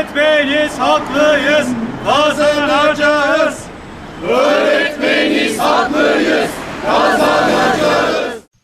Öğretmeniz haklıyız, kazanacağız.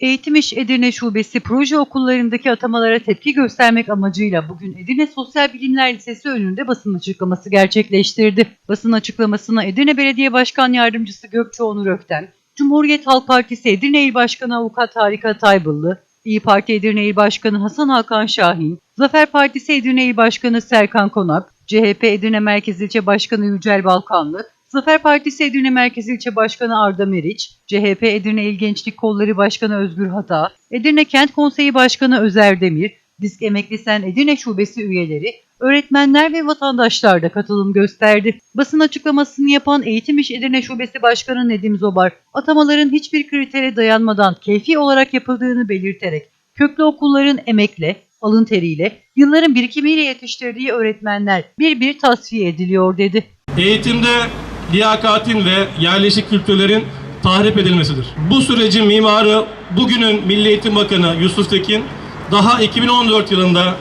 Eğitim İş Edirne Şubesi proje okullarındaki atamalara tepki göstermek amacıyla bugün Edirne Sosyal Bilimler Lisesi önünde basın açıklaması gerçekleştirdi. Basın açıklamasına Edirne Belediye Başkan Yardımcısı Gökçe Onur Ökten, Cumhuriyet Halk Partisi Edirne İl Başkanı Avukat Harika Taybıllı, İyi Parti Edirne İl Başkanı Hasan Hakan Şahin, Zafer Partisi Edirne İl Başkanı Serkan Konak, CHP Edirne Merkez İlçe Başkanı Yücel Balkanlı, Zafer Partisi Edirne Merkez İlçe Başkanı Arda Meriç, CHP Edirne İl Gençlik Kolları Başkanı Özgür Hata, Edirne Kent Konseyi Başkanı Özer Demir, Disk Emekli Sen Edirne Şubesi üyeleri, öğretmenler ve vatandaşlar da katılım gösterdi. Basın açıklamasını yapan Eğitim İş Edirne Şubesi Başkanı Nedim Zobar, atamaların hiçbir kritere dayanmadan keyfi olarak yapıldığını belirterek, köklü okulların emekle, alın teriyle, yılların birikimiyle yetiştirdiği öğretmenler bir bir tasfiye ediliyor dedi. Eğitimde liyakatin ve yerleşik kültürlerin tahrip edilmesidir. Bu sürecin mimarı bugünün Milli Eğitim Bakanı Yusuf Tekin daha 2014 yılında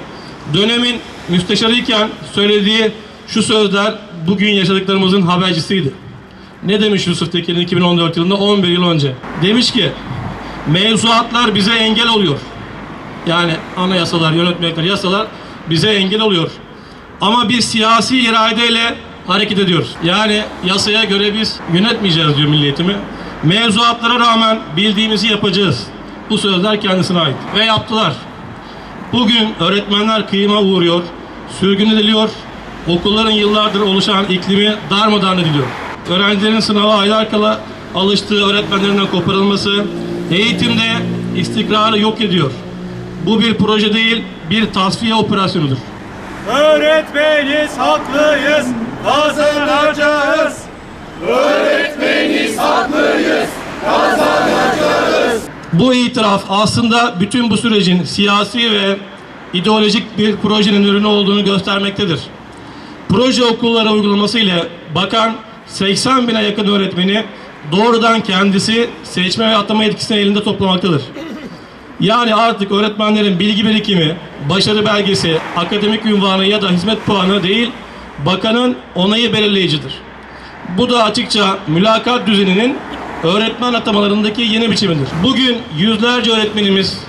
dönemin müsteşarıyken söylediği şu sözler bugün yaşadıklarımızın habercisiydi. Ne demiş Yusuf Tekin 2014 yılında 11 yıl önce? Demiş ki mevzuatlar bize engel oluyor. Yani anayasalar, yönetmelikler, yasalar bize engel oluyor. Ama bir siyasi iradeyle hareket ediyoruz. Yani yasaya göre biz yönetmeyeceğiz diyor Milli Eğitimi. Mevzuatlara rağmen bildiğimizi yapacağız. Bu sözler kendisine ait. Ve yaptılar. Bugün öğretmenler kıyıma uğruyor, sürgün ediliyor, okulların yıllardır oluşan iklimi darmadağın ediliyor. Öğrencilerin sınava aylar kala alıştığı öğretmenlerinden koparılması, eğitimde istikrarı yok ediyor. Bu bir proje değil, bir tasfiye operasyonudur. Öğretmeniz haklıyız, kazanacağız. Bu itiraf aslında bütün bu sürecin siyasi ve ideolojik bir projenin ürünü olduğunu göstermektedir. Proje okulları uygulaması ile bakan 80 bine yakın öğretmeni doğrudan kendisi seçme ve atama yetkisini elinde toplamaktadır. Yani artık öğretmenlerin bilgi birikimi, başarı belgesi, akademik ünvanı ya da hizmet puanı değil, bakanın onayı belirleyicidir. Bu da açıkça mülakat düzeninin öğretmen atamalarındaki yeni biçimidir. Bugün yüzlerce öğretmenimiz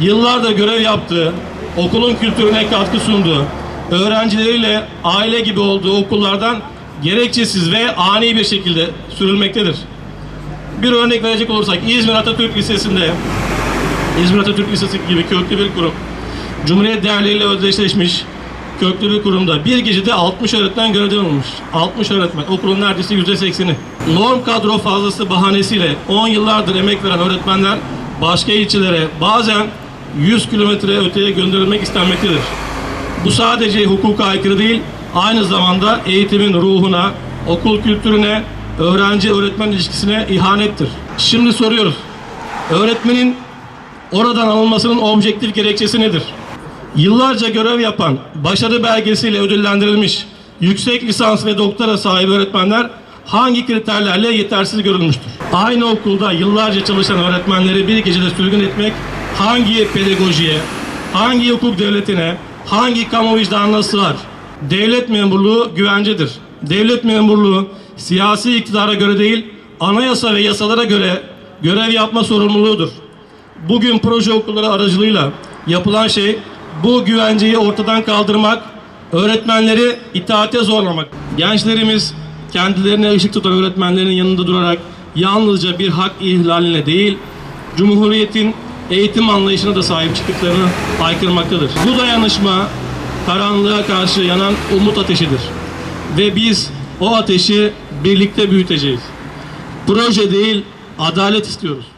yıllardır görev yaptığı, okulun kültürüne katkı sunduğu, öğrencileriyle aile gibi olduğu okullardan gerekçesiz ve ani bir şekilde sürülmektedir. Bir örnek verecek olursak İzmir Atatürk Lisesi'nde İzmir Atatürk Lisesi gibi köklü bir kurum, Cumhuriyet değerleriyle özdeşleşmiş köklü bir kurumda bir gecede 60 öğretmen görevden alınmış. 60 öğretmen, okulun neredeyse %80'i. Norm kadro fazlası bahanesiyle 10 yıllardır emek veren öğretmenler başka ilçelere bazen 100 kilometre öteye gönderilmek istenmektedir. Bu sadece hukuka aykırı değil, aynı zamanda eğitimin ruhuna, okul kültürüne, öğrenci-öğretmen ilişkisine ihanettir. Şimdi soruyoruz, öğretmenin oradan alınmasının objektif gerekçesi nedir? Yıllarca görev yapan, başarı belgesiyle ödüllendirilmiş, yüksek lisans ve doktora sahibi öğretmenler hangi kriterlerle yetersiz görülmüştür? Aynı okulda yıllarca çalışan öğretmenleri bir gecede sürgün etmek hangi pedagojiye, hangi hukuk devletine, hangi kamu vicdanına sığar? Devlet memurluğu güvencedir. Devlet memurluğu siyasi iktidara göre değil, anayasa ve yasalara göre görev yapma sorumluluğudur. Bugün proje okulları aracılığıyla yapılan şey bu güvenceyi ortadan kaldırmak, öğretmenleri itaate zorlamak. Gençlerimiz kendilerine ışık tutan öğretmenlerin yanında durarak yalnızca bir hak ihlaline değil, Cumhuriyet'in eğitim anlayışına da sahip çıktıklarını aykırmaktadır. Bu dayanışma karanlığa karşı yanan umut ateşidir. Ve biz o ateşi birlikte büyüteceğiz. Proje değil, adalet istiyoruz.